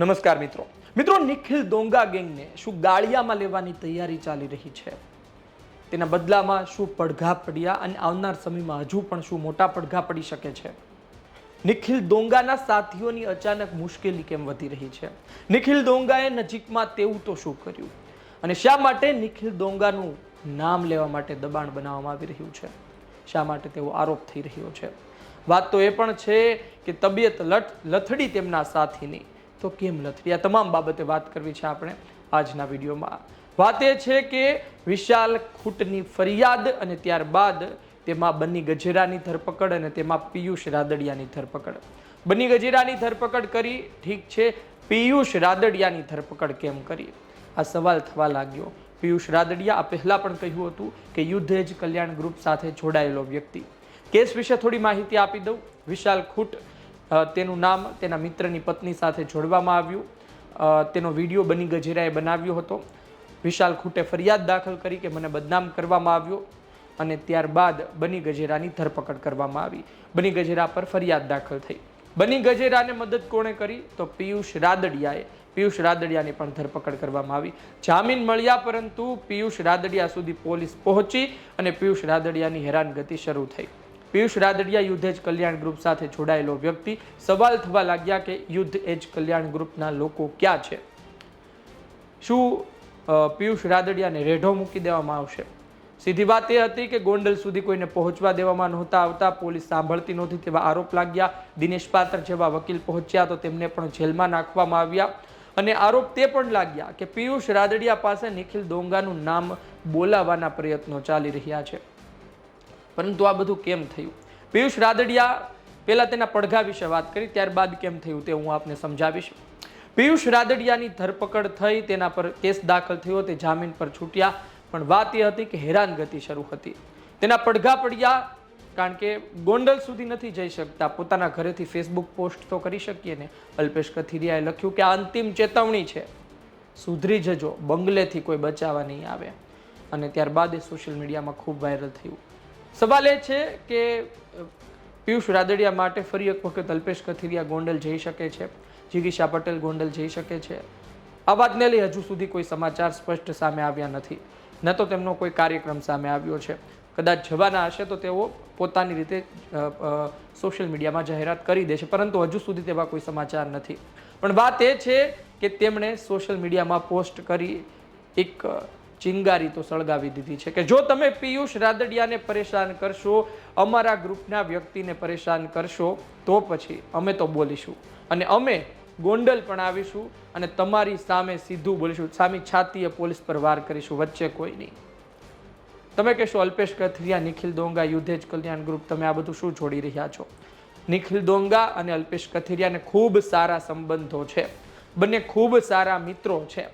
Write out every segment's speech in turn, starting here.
નમસ્કાર મિત્રો. મિત્રો, નિખિલ દોંગા ગેંગને શું ગાળિયામાં લેવાની તૈયારી ચાલી રહી છે? તેના બદલામાં શું પડઘા પડ્યા અને આવનાર સમયમાં હજુ પણ શું મોટા પડઘા પડી શકે છે? નિખિલ દોંગાના સાથીઓની અચાનક મુશ્કેલી કેમ વધી રહી છે? નિખિલ દોંગાએ નજીકમાં તેવું તો શું કર્યું? અને શા માટે નિખિલ દોંગાનું નામ લેવા માટે દબાણ બનાવવામાં આવી રહ્યું છે? શા માટે તેવો આરોપ થઈ રહ્યો છે? વાત તો એ પણ છે કે તબિયત લથડી તેમના સાથીની. તો કેમ નથી? આ તમામ બાબતે વાત કરવી છે આપણે આજના વિડીયોમાં. વાત એ છે કે વિશાલ ખૂટની ફરિયાદ અને ત્યારબાદ તેમાં બની ગજેરાની ધરપકડ અને તેમાં પિયુષ રાદડિયાની ધરપકડ. બની ગજેરાની ધરપકડ કરી, ઠીક છે, પિયુષ રાદડિયાની ધરપકડ કેમ કરી? આ સવાલ થવા લાગ્યો. પિયુષ રાદડિયા, આ પહેલાં પણ કહ્યું હતું કે યુદ્ધ જ કલ્યાણ ગ્રુપ સાથે જોડાયેલો વ્યક્તિ. કેસ વિશે થોડી માહિતી આપી દઉં. વિશાલ ખૂટ તેનું નામ તેના મિત્રની પત્ની સાથે જોડવામાં આવ્યું. તેનો વીડિયો બની ગજેરાએ બનાવ્યો હતો. વિશાલ ખૂટે ફરિયાદ દાખલ કરી કે મને બદનામ કરવામાં આવ્યો અને ત્યારબાદ બની ગજેરાની ધરપકડ કરવામાં આવી. બની ગજેરા પર ફરિયાદ દાખલ થઈ. બની ગજેરાને મદદ કોણે કરી? તો પિયુષ રાદડિયાએ. પિયુષ રાદડિયાની પણ ધરપકડ કરવામાં આવી. જામીન મળ્યા પરંતુ પિયુષ રાદડિયા સુધી પોલીસ પહોંચી અને પિયુષ રાદડિયાની હેરાનગતિ શરૂ થઈ. પિયુષ રાદડિયા યુદ્ધ એજ કલ્યાણ ગ્રુપ સાથે જોડાયેલો વ્યક્તિ સવાલ થવા લાગ્યા કે યુદ્ધ એજ કલ્યાણ ગ્રુપના લોકો ક્યાં છે? શું પિયુષ રાદડિયાને રેઢો મૂકી દેવામાં આવશે? સીધી વાત એ હતી કે ગોંડલ સુધી કોઈને પહોંચવા દેવામાં નહોતા આવતા. પોલીસ સાંભળતી નહોતી તેવા આરોપ લાગ્યા. દિનેશ પાત્ર જેવા વકીલ પહોંચ્યા તો તેમને પણ જેલમાં નાખવામાં આવ્યા. અને આરોપ તે પણ લાગ્યા કે પિયુષ રાદડિયા પાસે નિખિલ દોંગાનું નામ બોલાવવાના પ્રયત્નો ચાલી રહ્યા છે. પરંતુ આ બધું કેમ થયું? પિયુષ રાદડિયા પહેલાં તેના પડઘા વિશે વાત કરી, ત્યારબાદ કેમ થયું તે હું આપને સમજાવીશ. પિયુષ રાદડિયાની ધરપકડ થઈ, તેના પર કેસ દાખલ થયો, તે જામીન પર છૂટ્યા, પણ વાત એ હતી કે હેરાનગતિ શરૂ હતી. તેના પડઘા પડ્યા, કારણ કે ગોંડલ સુધી નથી જઈ શકતા, પોતાના ઘરેથી ફેસબુક પોસ્ટ તો કરી શકીએ ને. અલ્પેશ કથિરિયાએ લખ્યું કે આ અંતિમ ચેતવણી છે. સુધરી જજો, બંગલેથી કોઈ બચાવવા નહીં આવે. અને ત્યારબાદ એ સોશિયલ મીડિયામાં ખૂબ વાયરલ થયું. સવાલ એ છે કે પિયુષ રાદડિયા માટે ફરી એક વખત અલ્પેશ કથિરિયા ગોંડલ જઈ શકે છે? જિગીશા પટેલ ગોંડલ જઈ શકે છે? આ વાતને લઈ હજુ સુધી કોઈ સમાચાર સ્પષ્ટ સામે આવ્યા નથી. ન તો તેમનો કોઈ કાર્યક્રમ સામે આવ્યો છે. કદાચ જવાના હશે તો તેઓ પોતાની રીતે સોશિયલ મીડિયામાં જાહેરાત કરી દેશે, પરંતુ હજુ સુધી તેવા કોઈ સમાચાર નથી. પણ વાત એ છે કે તેમણે સોશિયલ મીડિયામાં પોસ્ટ કરી એક ચિંગારી તો સળગાવી દીધી છે કે જો તમે પિયુષ રાદડિયાને પરેશાન કરશો, અમારા ગ્રુપના વ્યક્તિને પરેશાન કરશો, તો પછી અમે તો બોલીશું. અને અમે ગોંડલ પણ આવીશું અને તમારી સામે સીધું બોલીશું. સામી છાતીએ પોલીસ પર વાર કરીશું, વચ્ચે કોઈ નહીં. તમે કહેશો, અલ્પેશ કથરિયા, નિખિલ દોંગા યુદ્ધેજ કલ્યાણ ગ્રુપ, તમે આ બધું શું છોડી રહ્યા છો? નિખિલ દોંગા અને અલ્પેશ કથિરિયાને ખૂબ સારા સંબંધો છે. બંને ખૂબ સારા મિત્રો છે.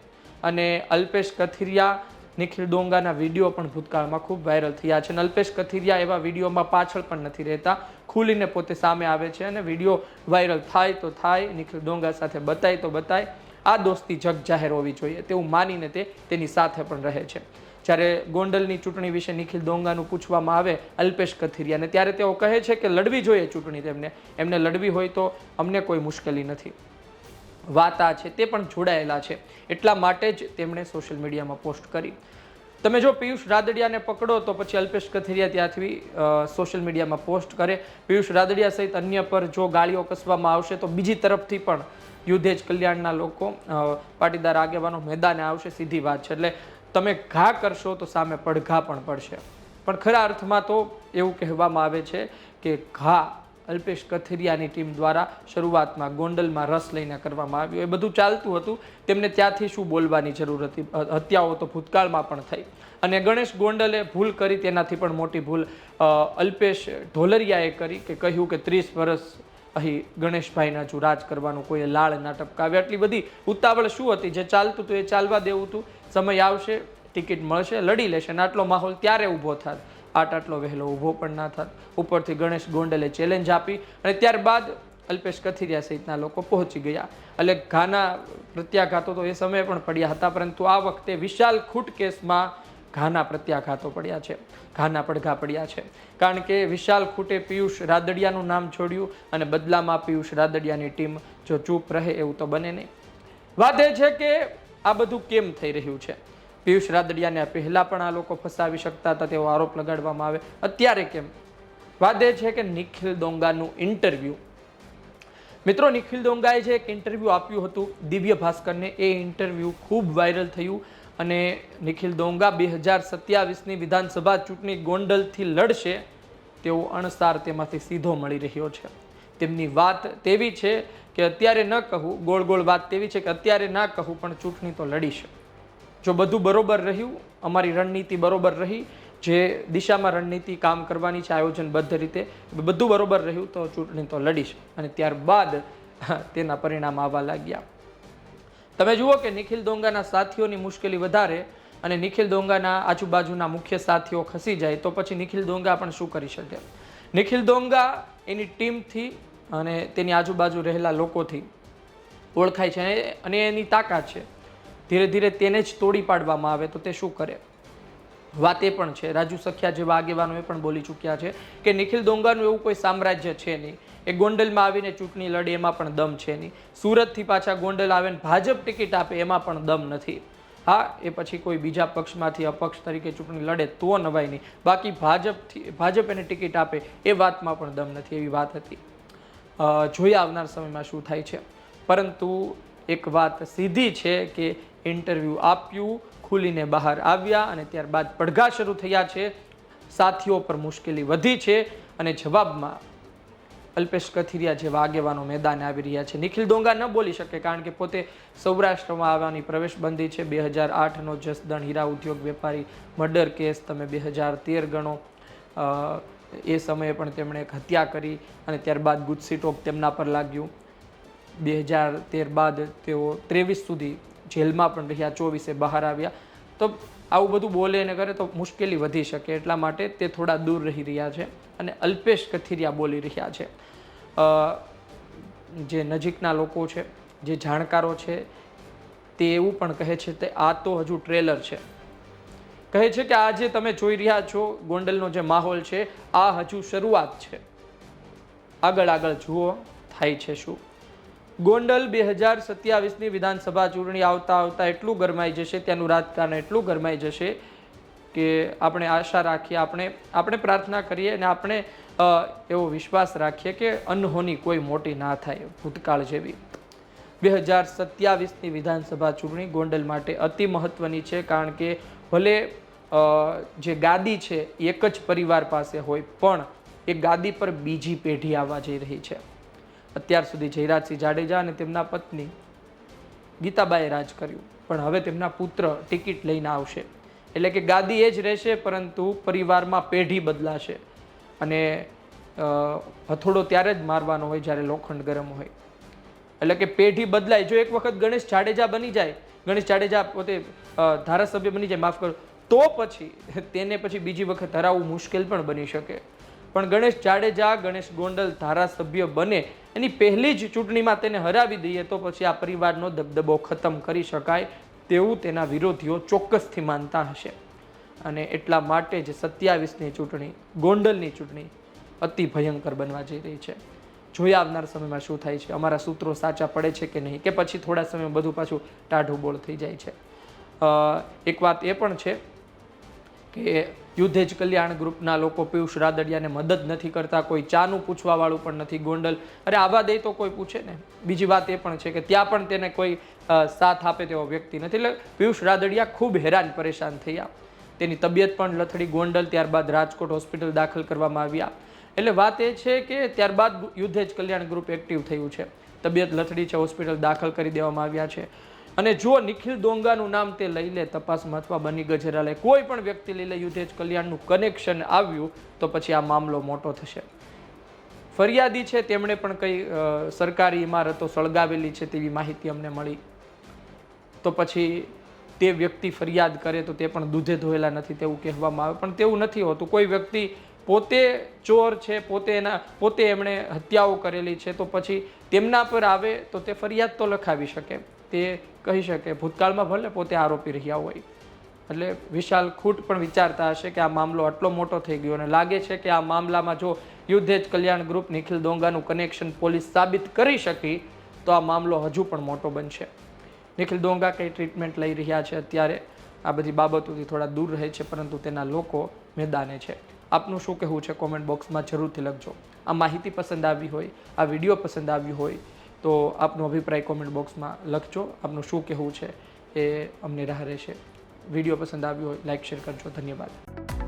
અને અલ્પેશ કથિરિયા નિખિલ ડોંગાના વીડિયો પણ ભૂતકાળમાં ખૂબ વાયરલ થયા છે અલ્પેશ કથિરિયા એવા વિડીયોમાં પાછળ પણ નથી રહેતા. ખુલીને પોતે સામે આવે છે અને વીડિયો વાયરલ થાય તો થાય, નિખિલ ડોંગા સાથે બતાય તો બતાય. આ દોસ્તી જગ જાહેર હોવી જોઈએ તેવું માનીને તે તેની સાથે પણ રહે છે. જ્યારે ગોંડલની ચૂંટણી વિશે નિખિલ દોંગાનું પૂછવામાં આવે અલ્પેશ કથિરિયાને, ત્યારે તેઓ કહે છે કે લડવી જોઈએ ચૂંટણી તેમને. એમને લડવી હોય તો અમને કોઈ મુશ્કેલી નથી. વાત છે, તે પણ જોડાયેલા છે. એટલા માટે જ તેમણે સોશિયલ મીડિયામાં પોસ્ટ કરી. તમે જો પિયુષ રાદડિયાને પકડો તો પછી અલ્પેશ કથિરિયા ત્યાંથી સોશિયલ મીડિયામાં પોસ્ટ કરે. પિયુષ રાદડિયા સહિત અન્ય પર જો ગાળીઓ કસવામાં આવશે તો બીજી તરફથી પણ યુદ્ધેજ કલ્યાણના લોકો પાટીદાર આગેવાનો મેદાને આવશે, સીધી વાત છે. એટલે તમે ઘા કરશો તો સામે પડઘા પણ પડશે. પણ ખરા અર્થમાં તો એવું કહેવામાં આવે છે કે ઘા અલ્પેશ કથિરિયાની ટીમ દ્વારા શરૂઆતમાં ગોંડલમાં રસ લઈને કરવામાં આવ્યો. એ બધું ચાલતું હતું. તેમને ત્યાંથી શું બોલવાની જરૂર હતી? હત્યાઓ તો ભૂતકાળમાં પણ થઈ. અને ગણેશ ગોંડલે ભૂલ કરી તેનાથી પણ મોટી ભૂલ અલ્પેશ ઢોલરિયાએ કરી કે કહ્યું કે ત્રીસ વર્ષ અહીં ગણેશભાઈના જો રાજ કરવાનું કોઈએ લાળ ના ટપકાવે. આટલી બધી ઉતાવળ શું હતી? જે ચાલતું હતું એ ચાલવા દેવું હતું. સમય આવશે, ટિકિટ મળશે, લડી લેશે અને આટલો માહોલ ત્યારે ઊભો થાત. આટ આટલો વહેલો ઊભો પણ ના થાત. ઉપરથી ગણેશ ગોંડલે ચેલેન્જ આપી અને ત્યારબાદ અલ્પેશ કથિરિયા સહિતના લોકો પહોંચી ગયા. એટલે ઘાના પ્રત્યાઘાતો તો એ સમયે પણ પડ્યા હતા, પરંતુ આ વખતે વિશાલ ખૂટ કેસમાં ઘાના પ્રત્યાઘાતો પડ્યા છે. ઘાના પડઘા પડ્યા છે. કારણ કે વિશાલ ખૂટે પિયુષ રાદડિયાનું નામ છોડ્યું અને બદલામાં પિયુષ રાદડિયાની ટીમ જો ચૂપ રહે એવું તો બને નહીં. વાત એ છે કે આ બધું કેમ થઈ રહ્યું છે? પિયુષ રાદડિયાને પહેલાં પણ આ લોકો ફસાવી શકતા હતા તેવો આરોપ લગાડવામાં આવે. અત્યારે કેમ? વાત એ છે કે નિખિલ દોંગાનું ઇન્ટરવ્યૂ. મિત્રો, નિખિલ દોંગાએ જે એક ઇન્ટરવ્યૂ આપ્યું હતું દિવ્ય ભાસ્કરને, એ ઇન્ટરવ્યૂ ખૂબ વાયરલ થયું અને નિખિલ દોંગા બે હજાર સત્યાવીસની વિધાનસભા ચૂંટણી ગોંડલથી લડશે તેવો અણસાર તેમાંથી સીધો મળી રહ્યો છે. તેમની વાત તેવી છે કે અત્યારે ન કહું, ગોળ ગોળ વાત તેવી છે કે અત્યારે ના કહું, પણ ચૂંટણી તો લડીશ જો બધું બરોબર રહ્યું, અમારી રણનીતિ બરોબર રહી, જે દિશામાં રણનીતિ કામ કરવાની છે, આયોજનબદ્ધ રીતે બધું બરોબર રહ્યું, તો ચૂંટણી તો લડીશ. અને ત્યારબાદ તેના પરિણામ આવવા લાગ્યા. તમે જુઓ કે નિખિલ દોંગાના સાથીઓની મુશ્કેલી વધારે અને નિખિલ દોંગાના આજુબાજુના મુખ્ય સાથીઓ ખસી જાય, તો પછી નિખિલ દોંગા પણ શું કરી શકે? નિખિલ દોંગા એની ટીમથી અને તેની આજુબાજુ રહેલા લોકોથી ઓળખાય છે અને- એની તાકાત છે. ધીરે ધીરે તેને જ તોડી પાડવામાં આવે તો તે શું કરે? વાત એ પણ છે. રાજુ સખિયા જેવા આગેવાનો એ પણ બોલી ચૂક્યા છે કે નિખિલ ડોંગરનું એવું કોઈ સામ્રાજ્ય છે નહીં. એ ગોંડલમાં આવીને ચૂંટણી લડે એમાં પણ દમ છે નહીં. સુરતથી પાછા ગોંડલ આવે ને ભાજપ ટિકિટ આપે એમાં પણ દમ નથી. હા, એ પછી કોઈ બીજા પક્ષમાંથી અપક્ષ તરીકે ચૂંટણી લડે તો નવાય નહીં. બાકી ભાજપથી, ભાજપ એને ટિકિટ આપે એ વાતમાં પણ દમ નથી એવી વાત હતી. જોઈએ આવનાર સમયમાં શું થાય છે. પરંતુ એક વાત સીધી છે કે ઇન્ટરવ્યૂ આપ્યું, ખુલીને બહાર આવ્યા અને ત્યારબાદ પડઘા શરૂ થયા છે. સાથીઓ પર મુશ્કેલી વધી છે અને જવાબમાં અલ્પેશ કથિરિયા જેવા આગેવાનો મેદાને આવી રહ્યા છે. નિખિલ ડોંગા ન બોલી શકે કારણ કે પોતે સૌરાષ્ટ્રમાં આવવાની પ્રવેશબંધી છે. બે હજાર આઠનો જસદણ હીરા ઉદ્યોગ વેપારી મર્ડર કેસ, તમે બે હજાર તેર ગણો એ સમયે પણ તેમણે એક હત્યા કરી અને ત્યારબાદ ગુજસી ટોક તેમના પર લાગ્યું. બે હજાર તેર બાદ તેઓ ત્રેવીસ સુધી જેલમાં પણ રહ્યા, ચોવીસે બહાર આવ્યા. તો આવું બધું બોલે અને કરે તો મુશ્કેલી વધી શકે, એટલા માટે તે થોડા દૂર રહી રહ્યા છે અને અલ્પેશ કથિરિયા બોલી રહ્યા છે. જે નજીકના લોકો છે, જે જાણકારો છે, તે એવું પણ કહે છે તે આ તો હજુ ટ્રેલર છે. કહે છે કે આજે તમે જોઈ રહ્યા છો, ગોંડલનો જે માહોલ છે, આ હજુ શરૂઆત છે. આગળ આગળ જુઓ, થાય છે શું? ગોંડલ બે હજાર સત્યાવીસની વિધાનસભા ચૂંટણી આવતા આવતા એટલું ગરમાઈ જશે, ત્યાંનું રાજકારણ એટલું ગરમાઈ જશે કે આપણે આશા રાખીએ, આપણે આપણે પ્રાર્થના કરીએ અને આપણે એવો વિશ્વાસ રાખીએ કે અનહોની કોઈ મોટી ના થાય, ભૂતકાળ જેવી. બે હજાર સત્યાવીસની વિધાનસભા ચૂંટણી ગોંડલ માટે અતિ મહત્ત્વની છે કારણ કે ભલે જે ગાદી છે એક જ પરિવાર પાસે હોય, પણ એ ગાદી પર બીજી પેઢી આવવા જઈ રહી છે. અત્યાર સુધી જયરાજસિંહ જાડેજા અને તેમના પત્ની ગીતાબાએ રાજ કર્યું. પણ હવે તેમના પુત્ર ટિકિટ લઈને આવશે. એટલે કે ગાદી એ જ રહેશે, પરંતુ પરિવારમાં પેઢી બદલાશે. અને હથોડો ત્યારે જ મારવાનો હોય જ્યારે લોખંડ ગરમ હોય. એટલે કે પેઢી બદલાય. જો એક વખત ગણેશ જાડેજા બની જાય, ગણેશ જાડેજા પોતે ધારાસભ્ય બની જાય, માફ કરો, તો પછી, તેને પછી બીજી વખત હરાવવું મુશ્કેલ પણ બની શકે. પણ ગણેશ જાડેજા, ગણેશ ગોંડલ ધારાસભ્ય બને. એની પહેલી જ ચૂંટણીમાં તેને હરાવી દઈએ તો પછી આ પરિવારનો દબદબો ખતમ કરી શકાય તેવું તેના વિરોધીઓ ચોક્કસથી માનતા હશે. અને એટલા માટે જ સત્યાવીસની ચૂંટણી, ગોંડલની ચૂંટણી અતિ ભયંકર બનવા જઈ રહી છે. જોઈએ આવનાર સમયમાં શું થાય છે? અમારા સૂત્રો સાચા પડે છે કે નહીં? કે પછી થોડા સમય બધું પાછું ટાઢું બોળ થઈ જાય છે? એક વાત એ પણ છે કે યુદ્ધેજ કલ્યાણ ગ્રુપના લોકો પિયુષ રાદડિયાને મદદ નથી કરતા, કોઈ ચાનું પૂછવાવાળું પણ નથી ગોંડલ. અરે આવા દે તો કોઈ પૂછે ને? બીજી વાત એ પણ છે કે ત્યાં પણ તેને કોઈ સાથ આપે તેવો વ્યક્તિ નથી. એટલે પિયુષ રાદડિયા ખૂબ હેરાન પરેશાન થયા. તેની તબિયત પણ લથડી ગોંડલ, ત્યારબાદ રાજકોટ હોસ્પિટલ દાખલ કરવામાં આવ્યા. એટલે વાત એ છે કે ત્યારબાદ યુદ્ધેજ કલ્યાણ ગ્રુપ એક્ટિવ થયું છે. તબિયત લથડી છે, હોસ્પિટલ દાખલ કરી દેવામાં આવ્યા છે. અને જો નિખિલ દોંગાનું નામ તે લઈ લે. તપાસ અથવા બની ગજેરા લે કોઈ પણ વ્યક્તિ લઈ લે. યુદ્ધેજ કલ્યાણનું કનેક્શન આવ્યું તો પછી આ મામલો મોટો થશે. ફરિયાદી છે, તેમણે પણ કઈ સરકારી ઇમારતો સળગાવેલી છે તેવી માહિતી અમને મળી. તો પછી તે વ્યક્તિ ફરિયાદ કરે તો તે પણ દૂધે ધોયેલા નથી તેવું કહેવામાં આવે. પણ તેવું નથી હોતું. કોઈ વ્યક્તિ પોતે ચોર છે, પોતે એના, પોતે એમણે હત્યાઓ કરેલી છે, તો પછી તેમના પર આવે તો તે ફરિયાદ તો લખાવી શકે. તે કહી શકે. ભૂતકાળમાં ભલે પોતે આરોપી રહ્યા હોય. એટલે વિશાલ ખૂટ પણ વિચારતા હશે કે આ મામલો આટલો મોટો થઈ ગયો અને લાગે છે કે આ મામલામાં જો યુદ્ધે જ કલ્યાણ ગ્રુપ નિખિલ દોંગાનું કનેક્શન પોલીસ સાબિત કરી શકી, તો આ મામલો હજુ પણ મોટો બનશે. નિખિલ ડોંગા કઈ ટ્રીટમેન્ટ લઈ રહ્યા છે અત્યારે. આ બધી બાબતોથી થોડા દૂર રહે છે, પરંતુ તેના લોકો મેદાને છે. આપનું શું કહેવું છે? કોમેન્ટ બોક્સમાં જરૂરથી લખજો. આ માહિતી પસંદ આવી હોય, આ વીડિયો પસંદ આવ્યું હોય તો આપનો અભિપ્રાય કોમેન્ટ બોક્સમાં લખજો. આપનું શું કહેવું છે એ અમને રાહ રહેશે. વીડિયો પસંદ આવ્યો હોય લાઇક શેર કરજો. ધન્યવાદ.